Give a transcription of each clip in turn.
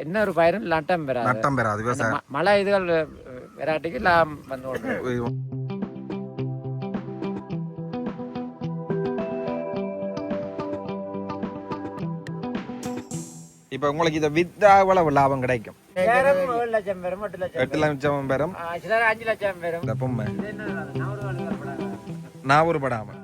என்ன ஒரு பயிரும் நட்டம் பெறாது நட்டம் பெறாது விவசாயம் மழை இதுகள் விராட்டிக்கு லாபம் வந்து இப்ப உங்களுக்கு இதை வித்தா எவ்வளவு லாபம் கிடைக்கும் ஏழு லட்சம் பேரும் எட்டு லட்சம் எட்டு லட்சம் சிலர் அஞ்சு லட்சம் பேரும். நாவூர் படாம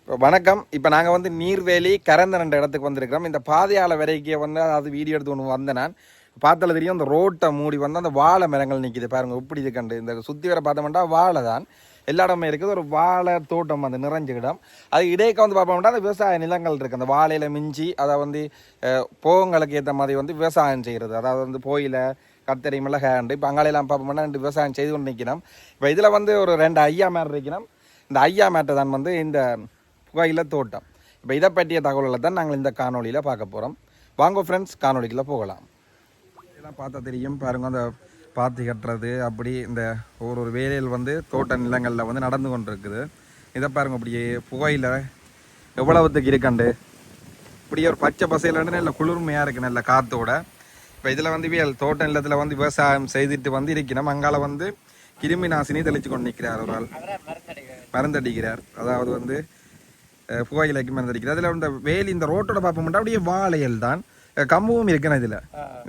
இப்போ வணக்கம் இப்போ நாங்கள் வந்து நீர்வேலி கரந்தரண்ட இடத்துக்கு வந்திருக்கிறோம் இந்த பாதையால வரைக்கும் வந்து அது வீடியோ எடுத்து ஒன்று வந்தேன் நான் பார்த்தால தெரியும் அந்த ரோட்டை மூடி வந்து அந்த வாழை மரங்கள் நிற்கிது பாருங்க இப்படி இது கண்டு இந்த சுற்றி வர பார்த்தோம்னா வாழை தான் எல்லா இடமே இருக்குது ஒரு வாழை தோட்டம் அந்த நிறைஞ்ச இடம் அது இடையக்க வந்து பார்ப்போம்னா அந்த விவசாய நிலங்கள் இருக்குது அந்த வாழையில மிஞ்சி அதை வந்து போகங்களுக்கு ஏற்ற மாதிரி வந்து விவசாயம் செய்கிறது அதாவது வந்து போயில கத்தரி மிளகாண்டு இப்போ அங்காலையெல்லாம் பார்ப்போம்னா ரெண்டு விவசாயம் செய்து கொண்டு நிற்கணும் இப்போ இதில் வந்து ஒரு ரெண்டு ஐயா மேட் இருக்கணும் இந்த ஐயா மேட்டை தான் வந்து இந்த புகையில தோட்டம். இப்போ இதை பற்றிய தகவல்களை தான் நாங்கள் இந்த காணொலியில் பார்க்க போகிறோம் வாங்க ஃப்ரெண்ட்ஸ் காணொலிக்குள்ளே போகலாம். இதெல்லாம் பார்த்தா தெரியும். பாருங்க அந்த பாத்தி கட்டுறது அப்படி இந்த ஒரு ஒரு வேலையில் வந்து தோட்ட நிலங்களில் வந்து நடந்து கொண்டு இருக்குது இதை பாருங்க அப்படியே புகையில் எவ்வளவுத்துக்கு இருக்கண்டு? இப்படியே ஒரு பச்சை பசையில் நல்ல குளிர்மையாக இருக்குது நல்ல காற்றோட இப்போ இதில் வந்து வியல் தோட்ட நிலத்தில் வந்து விவசாயம் செய்துட்டு வந்து இருக்கணும் அங்கால வந்து கிருமி நாசினி தெளிச்சு கொண்டு நிற்கிறார் ஒரு ஆள். மருந்தடிக்கிறார். அதாவது வந்து புகையிலைக்கு மருந்தடிக்கிறார். அதில் இந்த வேலி இந்த ரோட்டோட பார்ப்போம்னா அப்படியே வாழையல் தான். கம்பும் இருக்குண்ணா இதில்.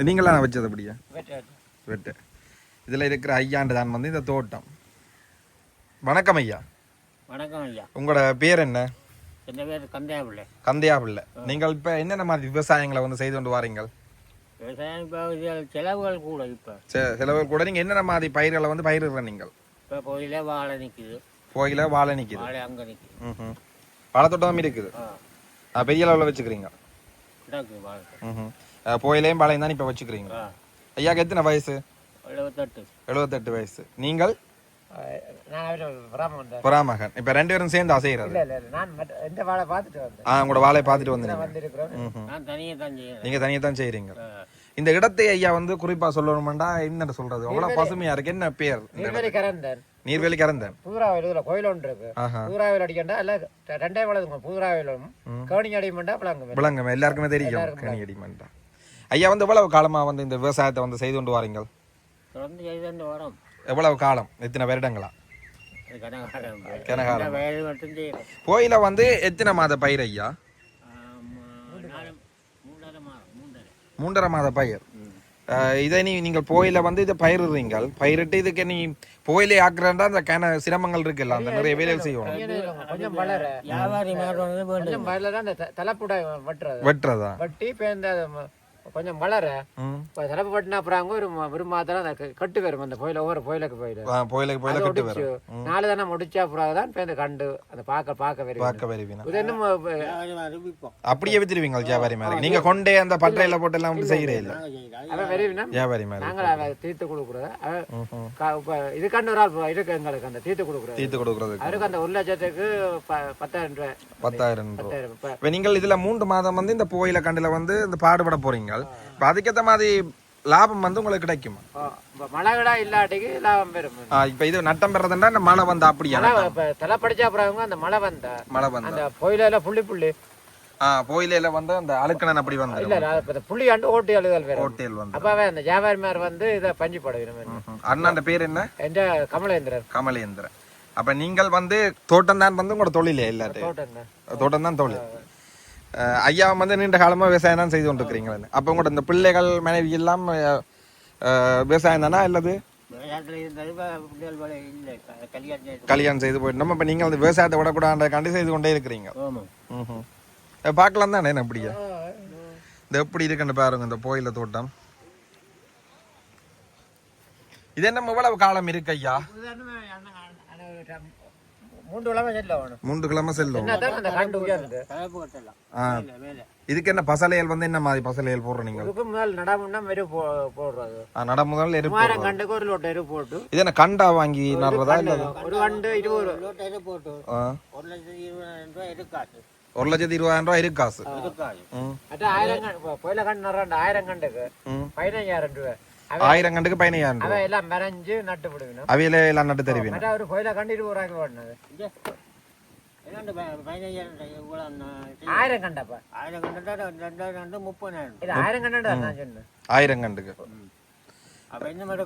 நீங்களாம் வச்சது அப்படியே? வெட்டு இதில் இருக்கிற ஐயாண்டு தான் வந்து இந்த தோட்டம். வணக்கம் ஐயா. வணக்கம் ஐயா. உங்களோட பேர் என்ன? எந்த பேர் கந்தையா பிள்ளை கந்தையா பிள்ளை நீங்கள் இப்போ என்னென்ன மாதிரி விவசாயங்களை வந்து செய்து கொண்டு வாரீங்கள்? விவசாயம் இப்போ செலவுகள் கூட இப்போ. செ- சிலவர் கூட. நீங்கள் என்னென்ன மாதிரி பயிர்களை வந்து பயிரிடுற நீங்கள்? இப்போ கோயிலே வாழை நிற்குது புகையில வாழை நிற்கிது வாழை அங்கே நிற்குது ம் வாழைத்தோட்டம் இருக்குது. பெரிய அளவில் வச்சுக்கிறீங்க? கிடக்கு வாழை ம் புகையிலையும் பாளையம் தான் இப்போ வச்சுக்கிறீங்க. ஐயாக்கு எத்தனை வயசு? எழுபத்தெட்டு எழுபத்தெட்டு வயசு. நீங்கள்? இப்போ ரெண்டு பேரும் சேர்ந்து அசைகிறது நான் வாழை பார்த்துட்டு வந்தீங்க. தான் செய்கிறீங்க இந்த இடத்தை ஐயா வந்து குறிப்பாக சொல்லணுமெண்டா என்ன சொல்றது? அவ்வளோ பசுமையா இருக்கு. என்ன பேர் கரந்தன். நீர்வேலி இதில் கோயில் ஒன்று இருக்கு. ஆஹா. பூராவில் அடிக்கண்டா இல்லை ரெண்டே வளதுங்க பூராவிலும் கவனிங்க அடிமண்டா பிளாங்க விளங்கம் எல்லாருக்குமே தெரியும். கனி அடிமன்டா ஐயா வந்து எவ்வளவு காலமா வந்து இந்த விவசாயத்தை வந்து செய்து கொண்டு வாரீங்கள் தொடர்ந்து செய்து வரோம். எவ்வளவு காலம்? எத்தனை வருடங்களா? கனகாலம். கோயில வந்து எத்தனை மாத பயிர் ஐயா? மூன்றரை மாத பயிர். இதை நீ நீங்கள் போயில வந்து இதை பயிரிடுறீங்கள். பயிரிட்டு இதுக்கு நீ போயிலே ஆக்குறா அந்த கன சிரமங்கள் இருக்குல்ல அந்த நிறைய வேலைகள் செய்யணும் வெட்டுறது. கொஞ்சம் வளர ம். இப்போ தலைப்பு வெட்டினா அப்புறம் ஒரு ஒரு மாதம் அந்த கட்டு வரும். அந்த கோயில ஒவ்வொரு கோயிலுக்கு போயிடு ஆ, போயிலுக்கு போயில கட்டு வரும். நாலு தானே முடிச்சா அப்புறம் தான் இப்போ இந்த கண்டு அந்த பார்க்க பார்க்க வரும் பார்க்க வருவீனா. இது விற்போம் அப்படியே வித்துருவீங்க வியாபாரி மாதிரி. நீங்க கொண்டே அந்த பட்டையில போட்டு எல்லாம் செய்யறே இல்ல. அவன் வியாபாரி மாதிரி நாங்கள் அதை தீர்த்து கொடுக்குறோம் இப்போ இதுக்காண்டு ஒரு ஆள் இருக்கு? எங்களுக்கு அந்த தீர்த்து கொடுக்குறது. தீர்த்து கொடுக்கறதுக்கு. அவருக்கு அந்த ஒரு லட்சத்துக்கு ப- பத்தாயிரம் ரூபாய். பத்தாயிரம் ரூபாய். பத்தாயிரம் இப்போ இப்ப நீங்கள் இதுல மூன்று மாதம் வந்து இந்த கோயில கண்டுல வந்து இந்த பாடுபட போறீங்க. இப்ப அதுக்கேத்த மாதிரி லாபம் வந்து உங்களுக்கு கிடைக்குமா. மழை விடா இல்லாட்டிக்கு லாபம் பெறும். இப்ப இது நட்டம் பெறதுன்னா இந்த மழை வந்து அப்படியா தலை படிச்சா அப்புறம் அந்த மழை வந்தா. மழை வந்து. அந்த புள்ளி புள்ளி. ஆ கோயிலையில வந்து அந்த அழுக்கணன் அப்படி வந்து இல்ல புள்ளி ஆண்டு ஓட்டி அழுதல் வேற வந்து அப்பாவே அந்த வியாபாரிமார் வந்து இதை பஞ்சு படவிடும். அண்ணாண்ட பேர் என்ன? என்ற கமலேந்திரன் கமலேந்திரன். அப்ப நீங்கள் வந்து தோட்டம் தான் வந்து உங்களோட தொழிலே எல்லாத்தையும் தோட்டம் தான் தோட்டம் தான் தொழில் ஐயா வந்து நீண்ட காலமா விவசாயம் தான் செய்து கொண்டிருக்கிறீங்களா அப்ப உங்களோட இந்த பிள்ளைகள் மனைவி எல்லாம் விவசாயம் தானா அல்லது கல்யாணம் செய்து போயிட்டு நம்ம இப்ப நீங்க அந்த விவசாயத்தை விடக்கூடாதுக்காண்டி செய்து கொண்டே இருக்கிறீங்க பார்க்கலாம் தானே என்ன அப்படியா இந்த எப்படி இருக்குன்னு பாருங்க இந்த கோயில தோட்டம் இது என்ன இவ்வளவு காலம் இருக்கு ஐயா மூன்று கிழமை செல்லும். இதுக்கு என்ன பசலையல் வந்து என்ன மாதிரி பசலையல் போடுற நீங்க? முதல் நடாமுன்னா வெறு போ போடுறது. நட முதல் எரு குமாரம் கண்டுக்கு ஒரு லோட்டை எரு போட்டு. இது என்ன கண்டா வாங்கி நடுறதா இல்ல ஒரு கண்டு இருபது லோட்டை எரு போட்டு. ஒரு லட்சத்தி இருபதாயிரம் ரூபாய் இருக்காது ஒரு லட்சத்தி இருபதாயிரம் ரூபாய் இருக்கு காசு ஆயிரம் கண்டு ஆயிரம் கண்டுக்கு. பதினஞ்சாயிரம் ரூபாய். ஆயிரம் கண்டுக்கு பதினையாயிரம் எல்லாம் மறைஞ்சு நட்டு விடுவினோம் அவையில எல்லாம் நட்டு தருவீங்க ஒரு கோயில கண்டிட்டு போறாங்க ஓடினது இவ்வளோ நான் ஆயிரம் கண்டப்பா. ஆயிரம் ரெண்டாயிரம் ரெண்டு முப்பதாயிரம் இது ஆயிரம் கண்டு நான் சொன்னேன். ஆயிரம் கண்டுக்கு. அப்போ என்ன மாதிரி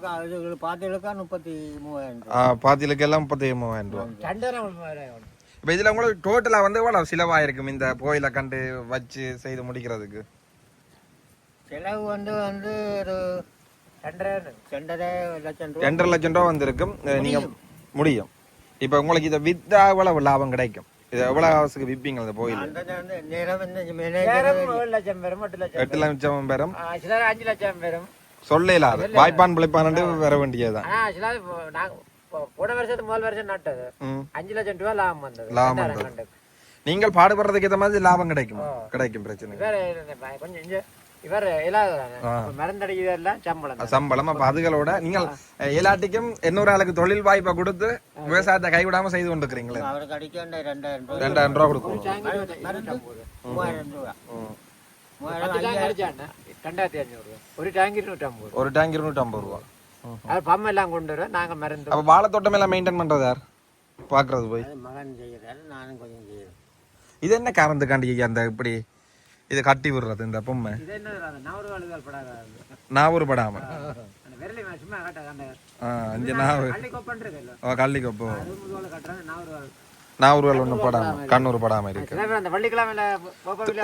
முப்பத்தி மூவாயிரம் ரூபா. ஆ, பாத்திலுக்கு எல்லாம் முப்பத்தி மூவாயிரம் ரூபா. ரெண்டு நேரம் உங்களுக்கு மாதிரி ஆகணும். இப்போ இதுல உங்களுக்கு டோட்டலா வந்து எவ்வளவு செலவாயிருக்கும் இந்த கோயிலை கண்டு வச்சு செய்து முடிக்கிறதுக்கு? செலவு வந்து வந்து ஒரு ரெண்டரை லட்சம் ரூபா. ரூபா வந்திருக்கும். நீங்க முடியும். இப்போ உங்களுக்கு இதை வித்தா எவ்வளவு லாபம் கிடைக்கும்? இது எவ்வளவு இந்த கோயில் அந்த பேரும் எட்டு லட்சம் பேரும் அஞ்சு லட்சம் பேரும் சொல்ல இல்லாது வாய்ப்பான் பிழைப்பான் வர வேண்டியதுதான். போன வருஷத்துக்கு முதல் வருஷம் நட்டது. அஞ்சு லட்சம் ரூபாய் லாபம் வந்தது. லாபம் வந்தது. நீங்கள் பாடுபடுறதுக்கு ஏற்ற மாதிரி லாபம் கிடைக்கும். கிடைக்கும் பிரச்சனை. கொஞ்சம் இங்க இவர் சம்பளம் அப்ப அதுகளோட நீங்கள் எல்லாத்துக்கும் இன்னொரு ஆளுக்கு தொழில் வாய்ப்பை கொடுத்து விவசாயத்தை கைவிடாம செய்து கொண்டிருக்கிறீங்களே? அவருக்கு அடிக்க ரெண்டாயிரம் ரெண்டாயிரம் ரூபா கொடுக்கணும் டேங்க் இருபத்தி- இருபத்தொன்பது. மூவாயிரம் ரூபா. ம். மூவாயிரம் பத்து டேங்க் அடிச்சாண்டா ரெண்டாயிரத்தி அஞ்சூறு ஒரு டேங்க் இருநூற்றம்பது ஒரு டேங்க் இருநூற்றி ஐம்பது ரூபா. அது பம்ப் எல்லாம் கொண்டு வரோம் நாங்க மருந்து அப்ப வாழைத்தோட்டம் எல்லாம் மெயின்டைன் பண்றது யார்? பாக்குறது போய். அது மகன் செய்கிறாரு நானும் கொஞ்சம் செய்கிறேன் இது என்ன காரணத்துக்காண்டி அந்த இப்படி இதை கட்டி விடுறது இந்த பொம்மை. நாவூர் படாம. கள்ளிக்கொப்போ நாவூர்கள் ஒன்றும் படாம கண்ணூர் படாம இருக்கு.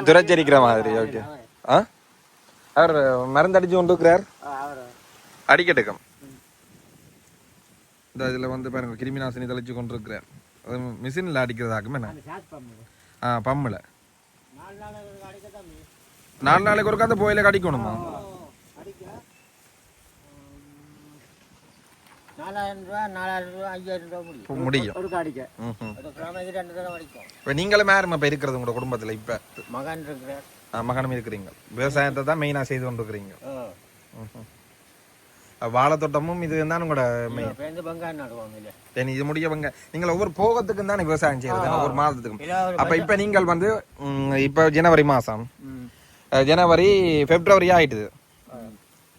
துரைச்சரிக்கிற மாதிரி ஓகே. ஆ? அவர் மருந்தடிச்சு கொண்டு இருக்கிறார் அடிக்கட்டுக்கம். இந்த இதில் வந்து பாருங்க கிருமி நாசினி தெளிச்சு கொண்டு இருக்கிறார் அது மிஷினில் அடிக்கிறதாக்கும் பம்பு ஆ பம்மில். நாலு நாளைக்கு ஒருக்கா அந்த போயில கடிக்கணுமா நீங்களும் யாரும் இப்போ இருக்கிறது உங்களோட குடும்பத்தில் இப்போ மகன் இருக்கிறார் மகனும் இருக்கிறீங்க விவசாயத்தை தான் மெயினாக செய்து கொண்டு இருக்கிறீங்க ஆ. ம்ஹும். அப்ப வாழைத்தோட்டமும் இது தான் உங்களோட இது முடியவங்க நீங்கள் ஒவ்வொரு போகத்துக்கும் தானே விவசாயம் செய்யறது ஒவ்வொரு மாதத்துக்கும். அப்ப இப்ப நீங்கள் வந்து இப்ப ஜனவரி மாசம். ஜனவரி பிப்ரவரி ஆயிட்டுது.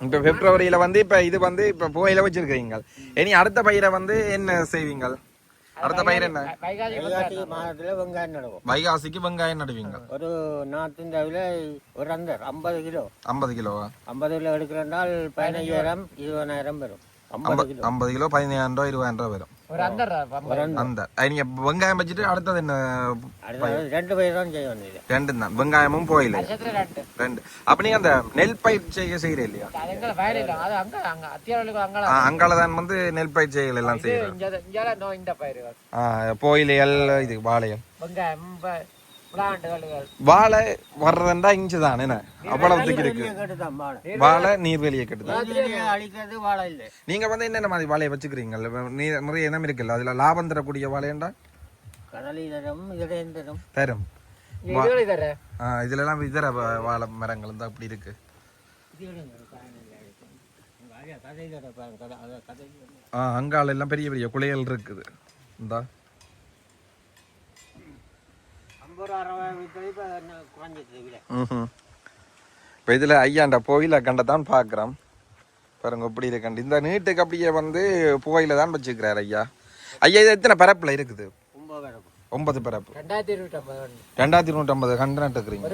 இப்ப பிப்ரவரியில வந்து இப்ப இது வந்து இப்ப புகையில வச்சிருக்கீங்க இனி அடுத்த பயிரை வந்து என்ன செய்வீங்க அடுத்த பயிர் என்ன? வைகாசி மாதத்துல வெங்காயம் நடுவோம். வைகாசிக்கு வெங்காயம் நடுவீங்க? ஒரு நாத்தின் தவிர ஒரு அந்தர் ஐம்பது கிலோ. ஐம்பது கிலோவா ஐம்பது கிலோ எடுக்கிறனால் பதினஞ்சாயிரம் இருபதாயிரம் வரும். ஐம்பது கிலோ. பதினாயிரம் ரூபாய் இருபதாயிரம் ரூபாய் வரும். ஒரு அந்த நீங்க வெங்காயம் வச்சுட்டு அடுத்தது என்ன அடுத்தது ரெண்டு பயிர் தான் செய்ய வேண்டியது. ரெண்டு தான். வெங்காயமும் போயில. ரெண்டு. ரெண்டு. அப்ப நீங்க அந்த நெல் பயிர் செய்ய செய்யற இல்லையா? அது எங்க வயல் இல்லை அது அங்க அங்க அத்தியாவளுக்கு அங்க ஆ, அங்காலதான் வந்து நெல் பயிர் செய்யல் எல்லாம் செய்யறோம் இங்க இங்க நோ இந்த பயிர்கள் போயிலையல் இது வாழையல் வெங்காயம் வாழை வர்றதுண்டா இஞ்சி தான் என்ன? அவ்வளவுக்கு இருக்கு. வாழை நீர்வெளியை கட்டுதான். நீங்க வந்து என்னென்ன மாதிரி வாழையை வச்சுக்கிறீங்க நீ- நிறைய இனம் இருக்குல்ல அதுல லாபம் தரக்கூடிய வாழையண்டா தரும் இதுல எல்லாம் இதர வா- வாழை மரங்கள் தான் அப்படி இருக்கு. அங்கால எல்லாம் பெரிய பெரிய குலைகள் இருக்குது. இந்தா ஐம்பது ரூபா அறுபது விற்றது இப்போ இதுல ஐயாண்ட கோயில கண்டதான் பாக்குறோம். பாருங்க இப்படி இருக்கண்டு இந்த நீட்டுக்கு அப்படியே வந்து புகையில தான் வச்சுக்கிறார் ஐயா. ஐயா இது எத்தனை பரப்புல இருக்குது? ஒன்பது பரப்பு. ரெண்டாயிரத்தி இருபத்தி ஒன்பது ஒன்று ரெண்டாயிரத்தி நூற்றம்பது கண்டு நட்டுக்கிறீங்க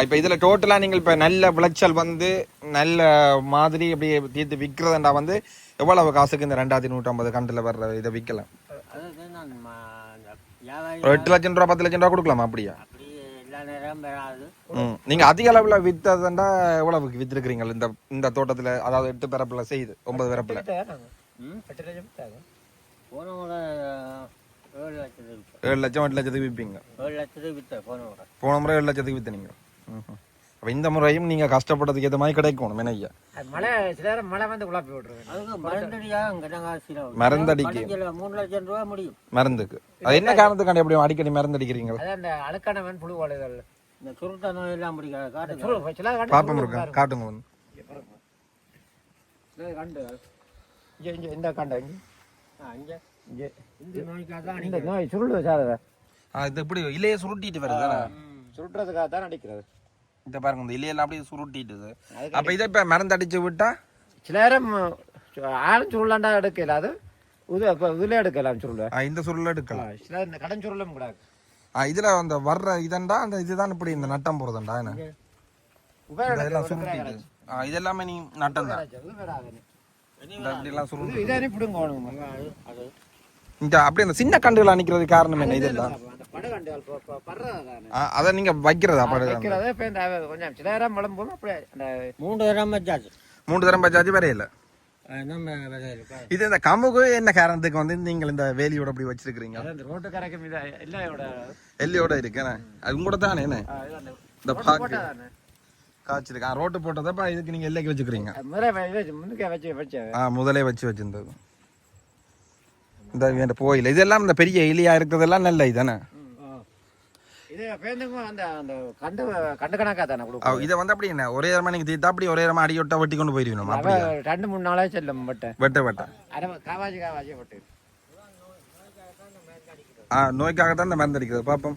இப்ப இதுல டோட்டலா நீங்கள் இப்ப நல்ல விளைச்சல் வந்து நல்ல மாதிரி அப்படியே தீர்த்து விற்கிறதுண்டா வந்து எவ்வளவு காசுக்கு இந்த ரெண்டாயிரத்தி நூற்றம்பது கண்டுல வர்ற இதை விற்கலாம் அதாவது நான் ம- அந்த வியாபாரி ஒரு எட்டு லட்சம் ரூபா பத்து லட்சம் ரூபா கொடுக்கலாமா அப்படியா? ம். நீங்க அதிக அளவுல வித்ததுண்டா எவ்வளவுக்கு வித்திருக்கிறீங்க இந்த இந்த தோட்டத்துல? அதாவது எட்டு பரப்புல செய்யுது ஒன்பது முறை ஏழு லட்சம் எட்டு லட்சத்துக்கு விற்பீங்க போன முறை. போன முறை ஏழு லட்சத்துக்கு வித்துனீங்க. அப்ப இந்த முறையும் நீங்க கஷ்டப்பட்டதுக்கு ஏற்ற மாதிரி கிடைக்கணும் அது மழை சில நேரம் மழை வந்து குழப்பி விட்டுருவேன். மருந்தடிக்கு. மூணு லட்சம் ரூபா முடியும். மருந்துக்கு. அது என்ன காரணத்துக்காண்டி அப்படி அடிக்கடி மருந்தடிக்கிறீங்க? அதான் அந்த அழுக்கானவன் புழு வாழுதல். இந்த சுருட்ட நோய் எல்லாம் பிடிக்காது காட்டுங்க. பாப்பம் இருக்கா காட்டுங்க கண்டு. இங்க இங்க இந்த கண்டு இங்க? ஆ, இங்க. இங்க. இந்த நோய்க்காக தான் இந்த நோய் சுருள் சார் ஆ, இது இப்படி இலையை சுருட்டிட்டு வருது சுருட்டுறதுக்காக தான் அடிக்கிறது. இந்த பாருங்க இந்த இலையெல்லாம் அப்படியே சுருட்டிட்டுது. அப்ப இதை இப்ப மருந்து அடிச்சு விட்டா? சில நேரம் ஆளும் சுருளாண்டா எடுக்கல அது இது இப்போ இதில் எடுக்கலாம் சுருள். இந்த சுருள் எடுக்கலாம். சில இந்த கடன் சுருளும் கூடாது ஆ, இதுல அந்த வர்ற இதண்டா அந்த இதுதான் இப்படி இந்த நட்டம் போறதுண்டா என்ன? இதெல்லாம் சுருட்டிட்டு. ஆ, இதெல்லாமே நீ நட்டம் தான் இந்த இப்படி எல்லாம் சுருண்டு. இதே பிடுங்க அது இந்த அப்படி அந்த சின்ன கண்டுகள் அணிக்கிறது காரணம் என்ன இதெல்லாம்? அதை நீங்க வைக்கிறதா வைக்கிறதே கொஞ்சம் சில நேரம் விளம்பும் அப்படியே அந்த மூன்று தரம் வச்சாச்சு. மூன்று தரம் பச்சாச்சு வரையில நம்ம விதையில இது இந்த கமுகு என்ன காரணத்துக்கு வந்து நீங்கள் இந்த வேலியோட அப்படி இந்த ரோட்டு கரைக்கும் எல்லையோட. எல்லையோட இருக்கு என்ன? அது கூட தானே என்ன? இந்த பாக்கு. போட்டா தானே காய்ச்சிருக்கு ரோட்டு போட்டதப்ப இதுக்கு நீங்க எல்லைக்கு வச்சுக்கிறீங்க ஆ முதலே வச்சு வச்சிருந்தது. இந்த இந்த போயில். இதெல்லாம் இந்த பெரிய எலியா இருக்கிறதெல்லாம் நல்ல இதானே இது பேருந்துங்க அந்த அந்த கண்டு கண்டு கணக்கா தானே அவ கொடுக்கும் இதை வந்து அப்படி என்ன? ஒரே இடமா நீங்க தீத்தா அப்படி ஒரே இடமா அடியோட்டா வெட்டி கொண்டு போயிருக்கணும் அவ அப்படி ரெண்டு மூணு நாளே செல்லும் பட்டு வெட்ட வெட்ட. அரை காவாஜி காவாஜி பட்டு ஆ நோய்க்காக தான் இந்த மருந்து அடிக்கிறது பாப்போம்.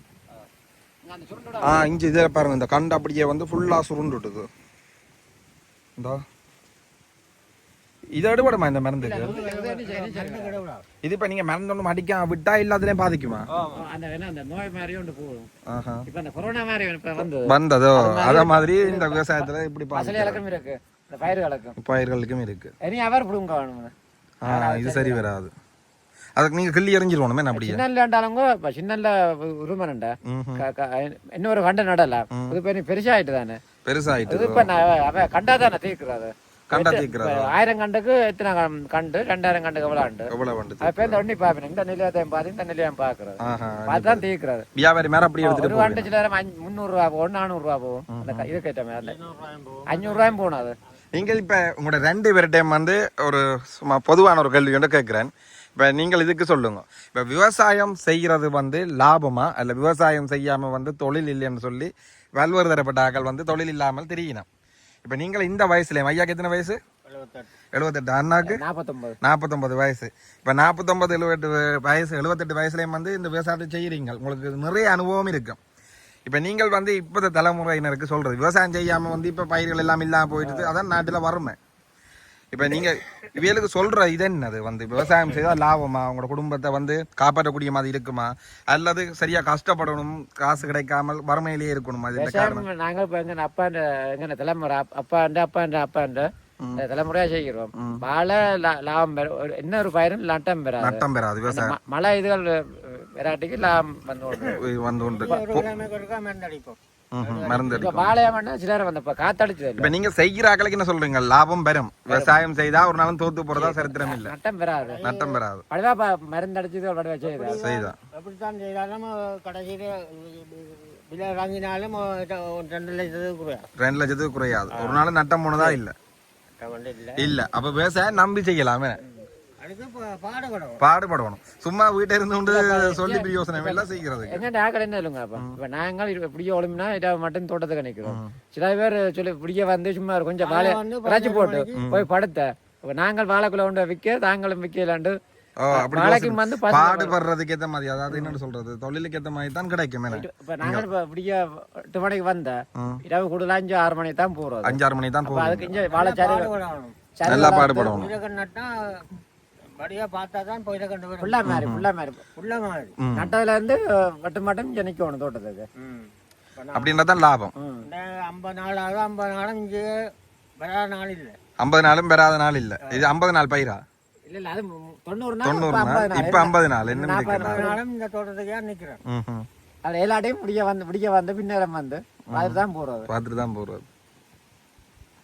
இங்க அந்த சுருண்டோட ஆ இங்க இதில் பாருங்க இந்த கண்டு அப்படியே வந்து ஃபுல்லா சுருண்டுட்டுது இந்தா. இதை எடுபடுமா இந்த மருந்துக்கு இது இப்ப நீங்க மருந்து ஒன்றும் அடிக்காம விட்டா எல்லாத்துலயும் பாதிக்குமா? ஒன்று வந்ததோ. அத மாதிரி இந்த விவசாயத்துல இப்படி பயிர்களுக்கும் இருக்கு. இனி அவர் பிடுங்க வேணும் ஆ இது சரி வராது. அதுக்கு நீங்க கிள்ளி எறிஞ்சிருவோம் என்ன அப்படியே? சின்ன இல்லாண்டாலுங்க இப்ப சின்ன உருமனண்டா. இன்னொரு கண்டு நடலாம். இது பெரிய பெருசாயிட்டு தானே. பெருசாயிட்டு இது இப்ப கண்டா தானே தீர்க்கிறது. கண்டா தீக்கிறது ஆயிரம் கண்டுக்கு எத்தனை கண்டு? ரெண்டாயிரம் கண்டுக்கு எவ்வளவு கண்டு? எவ்வளவு வந்துட்டு அது பேர் ஒண்ணி பாப்பேன். இந்த நிலையத்தையும் பார்த்து இந்த நிலையம் பாக்குறது. ஆஹா பார்த்து தான் தீர்க்கிறது. வியாபாரி மேல அப்படியே எடுத்துட்டு ஒரு கண்டு சில நேரம் முந்நூறு ரூபா போகும் நானூறு ரூபா போகும். அந்த க- இதுக்கு ஏற்ற மாதிரி அஞ்சூறு ரூபாயும் போகணும் அது. நீங்கள் இப்ப உங்களோட ரெண்டு பேர்டையும் வந்து ஒரு சும்மா பொதுவான ஒரு கேள்வி ஒன்று கேட்கிறேன். இப்ப நீங்கள் இதுக்கு சொல்லுங்க. இப்ப விவசாயம் செய்யறது வந்து லாபமா? அல்ல விவசாயம் செய்யாம வந்து தொழில் இல்லைன்னு சொல்லி வல்வர் தரப்பட்ட ஆக்கள் வந்து தொழில் இல்லாமல் தெரியணும் இப்ப நீங்கள் இந்த வயசுல ஐயாக்கு எத்தனை வயசு? எழுபத்தெட்டு அண்ணாக்கு? நாற்பத்தொன்பது நாற்பத்தொன்பது வயசு. இப்போ நாற்பத்தொன்பது எழுபத்தெட்டு வயசு எழுபத்தெட்டு வயசுலேயும் வந்து இந்த விவசாயத்தை செய்கிறீங்க உங்களுக்கு நிறைய அனுபவம் இருக்கும் இப்போ நீங்கள் வந்து இப்போ தலைமுறையினருக்கு சொல்கிறது விவசாயம் செய்யாமல் வந்து இப்போ பயிர்கள் எல்லாம் இல்லாமல் போயிடுது. அதான் நாட்டில் வறுமை. இப்போ நீங்கள் இவங்களுக்கு சொல்கிற இது என்னது? வந்து விவசாயம் செய்தால் லாபமா? உங்களோட குடும்பத்தை வந்து காப்பாற்றக்கூடிய மாதிரி இருக்குமா? அல்லது சரியாக கஷ்டப்படணும் காசு கிடைக்காமல் வறுமையிலேயே இருக்கணுமா அது நாங்கள் இப்போ எங்க அப்பாண்ட எங்க தலைமுறை அப்- அப்பாண்ட அப்பாண்ட அப்பாண்ட தலைமுறையா செய்கிறோம். லா- லாபம் என்ன ஒரு பயிரும் நட்டம் பெறாது. நட்டம் பெறாது விவசாயம். மழை இதுகள் வெராட்டிக்கு லாபம் வந்து வந்து கொண்டு மருந்து அடிப்போம் ம்ஹும். மருந்து இப்போ வாழையா வேண்டாம் சில நேரம் வந்து இப்போ காத்தடிச்சது இல்லை இப்ப நீங்க செய்கிற ஆக்களுக்கு என்ன சொல்றீங்க? லாபம் பெறும். விவசாயம் செய்தா ஒரு நாளும் தோத்து போறதா சரித்திரம் இல்ல. நட்டம் பெறாது. நட்டம் பெறாது. படுவா மருந்து அடிச்சது படுவா செய்யுது செய்தா. எப்படித்தான் செய்தாலும் கடைசியில் விலை வாங்கினாலும் ரெண்டு லட்சத்துக்கு குறையா ரெண்டு லட்சத்துக்கு குறையாது. ஒரு நாள் நட்டம் போனதா இல்ல. இல்லை. இல்ல. அப்ப விவசாயம் நம்பி செய்யலாமே. பாடுபடணும். சும்மா வீட்டை இருந்து கொண்டு சொல்லி பிரயோசனம் எல்லாம் செய்யறதுக்கு எங்க நாங்கள் என்ன இல்லைங்க அப்போ? இப்போ நாங்கள் இப்படியே ஒளிமினா இதை மட்டும் தோட்டத்துக்கு நிற்கிறோம் சில பேர் சொல்லி இப்படியே வந்து சும்மா கொஞ்சம் வாழை இறைச்சி போட்டு போய் படுத்த. இப்போ நாங்கள் வாழைக்குள்ள கொண்டு விற்க தாங்களும் விற்கலாண்டு பாடுபடுறதுக்கு ஏத்த மாதிரி அதாவது என்னன்னு சொல்றது? தொழிலுக்கு ஏத்த மாதிரி தான் கிடைக்கும் இப்போ இப்போ இப்படியே எட்டு மணிக்கு வந்த. இரவு கூடுதல் அஞ்சு ஆறு தான் மணி தான் அப்போ போகும் அதுக்கு இங்கே வாழைச்சாறு பாடுபடணும். சரி நல்லா பாடுபடணும். படியா பார்த்தா தான் போய் இதை கண்டு வரும் ஃபுல்லாக மாதிரி ஃபுல்லாக மாதிரி உள்ள மாதிரி ம். நட்டதுல இருந்து மட்டும் மட்டும் தோட்டத்துக்கு. ம். இப்ப நான் அப்படின்னா தான் லாபம் ஐம்பது நாள் ஆகும் ஐம்பது நாளும் இங்கே வராத நாள் இல்லை. ஐம்பது நாளும் பெறாத நாள் இல்ல. இது ஐம்பது நாள் பயிரா? இல்ல இல்ல அது தொண்ணூறு நாள் இப்ப நாள். ஐம்பது நாள். என்ன நாளும் இந்த தோட்டத்துக்கு ம் அது எல்லாட்டையும் விடிய வந்து விடிய வந்து பின்னேரம் வந்து அதுதான் போறது. பார்த்துட்டு தான் போறது.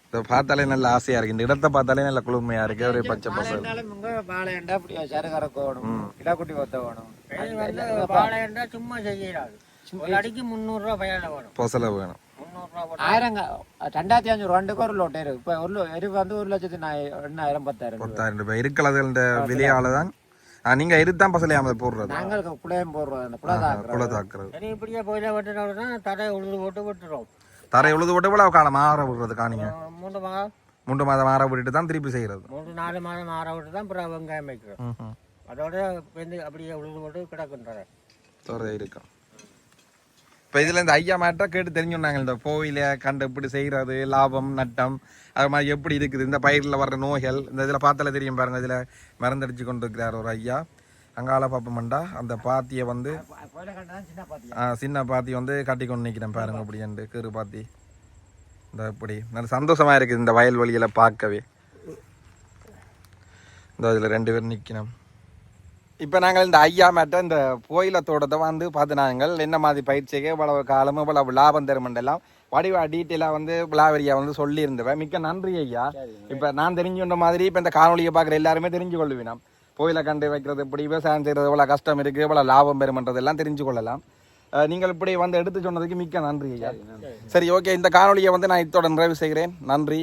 இதை பார்த்தாலே நல்ல ஆசையா இருக்கு. இந்த இடத்தை பார்த்தாலே நல்ல குளுமையா இருக்கு. ஒரே பச்சை இங்க வாழைண்டா அப்படியே சருகரக்கு வேணும். இடாக்குட்டி கொத்த வேணும் என்றால் சும்மா செய்யறாது. ஒரு அடிக்கு முந்நூறுரூவா பயனில் வரும் பொசலை வேணும். ஆயிரங்க ரெண்டாயிரத்தி அஞ்சூறு ரெண்டுக்கு ஒரு லோட் இருக்கு. இப்ப ஒரு லோ- எரு வந்து ஒரு லட்சத்தி எண்ணாயிரம் பத்தாயிரம் ரூபாய். பத்தாயிரம் ரூபாய். இருக்கலதுன்ற விலையால தான் நீங்க இருத்தான் பசலையாம போடுறது? நாங்கள் குளையம் போடுறோம் அந்த குலதாக்குறோம் குலை தாக்குறது சரி இப்படியே போயில வெட்டினோட தரையை உழுது போட்டு விட்டுரும் தரை உழுது போட்டு இவ்வளவு காலம் ஆற விடுறது காணிங்க மூன்று மாதம். மூன்று மாதம் ஆற விட்டுட்டு தான் திருப்பி செய்யறது. மூன்று நாலு மாதம் ஆற விட்டு தான் அப்புறம் வெங்காயம் வைக்கிறோம். அதோட வந்து அப்படியே உழுது போட்டு கிடக்குன்றாரு துறை இருக்கும் இப்ப இதில் இந்த ஐயா மாட்டா கேட்டு தெரிஞ்சுனாங்க இந்த கோவில கண்டு எப்படி செய்கிறது லாபம் நட்டம் அது மாதிரி எப்படி இருக்குது? இந்த பயிரில் வர்ற நோய்கள் இந்த இதில் பார்த்தாலே தெரியும் பாருங்க இதில் மருந்தடிச்சு கொண்டு இருக்கிறார் ஒரு ஐயா. அங்கால பாப்பமண்டா அந்த பாத்தியை வந்து சின்ன பாத்தி வந்து கட்டி கொண்டு நிற்கிறேன் பாருங்க அப்படின்ட்டு கீறு பாத்தி. இந்த இப்படி. நல்ல சந்தோஷமா இருக்குது இந்த வயல்வெளியில பார்க்கவே. இந்த இதில் ரெண்டு பேரும் நிற்கணும் இப்போ நாங்கள் இந்த ஐயா மேட்ட இந்த கோயில தோட்டத்தை வந்து பார்த்து நாங்கள் என்ன மாதிரி பயிற்சிக்கு இவ்வளவு காலமும் இவ்வளவு லாபம் தரும் எல்லாம் வடிவா டீட்டெயிலாக வந்து விளாவரியா வந்து சொல்லியிருந்தவன் மிக்க நன்றி ஐயா. இப்போ நான் தெரிஞ்சுன்ற மாதிரி இப்போ இந்த காணொலியை பார்க்குற எல்லாருமே தெரிஞ்சு கொள்ளுவினோம் கோயிலை கண்டு வைக்கிறது இப்படி விவசாயம் செய்கிறது எவ்வளோ கஷ்டம் இருக்குது எவ்வளோ லாபம் பெறுமன்றதெல்லாம் தெரிஞ்சு கொள்ளலாம். நீங்கள் இப்படி வந்து எடுத்து சொன்னதுக்கு மிக்க நன்றி ஐயா. சரி ஓகே இந்த காணொலியை வந்து நான் இத்தோட நிறைவு செய்கிறேன். நன்றி.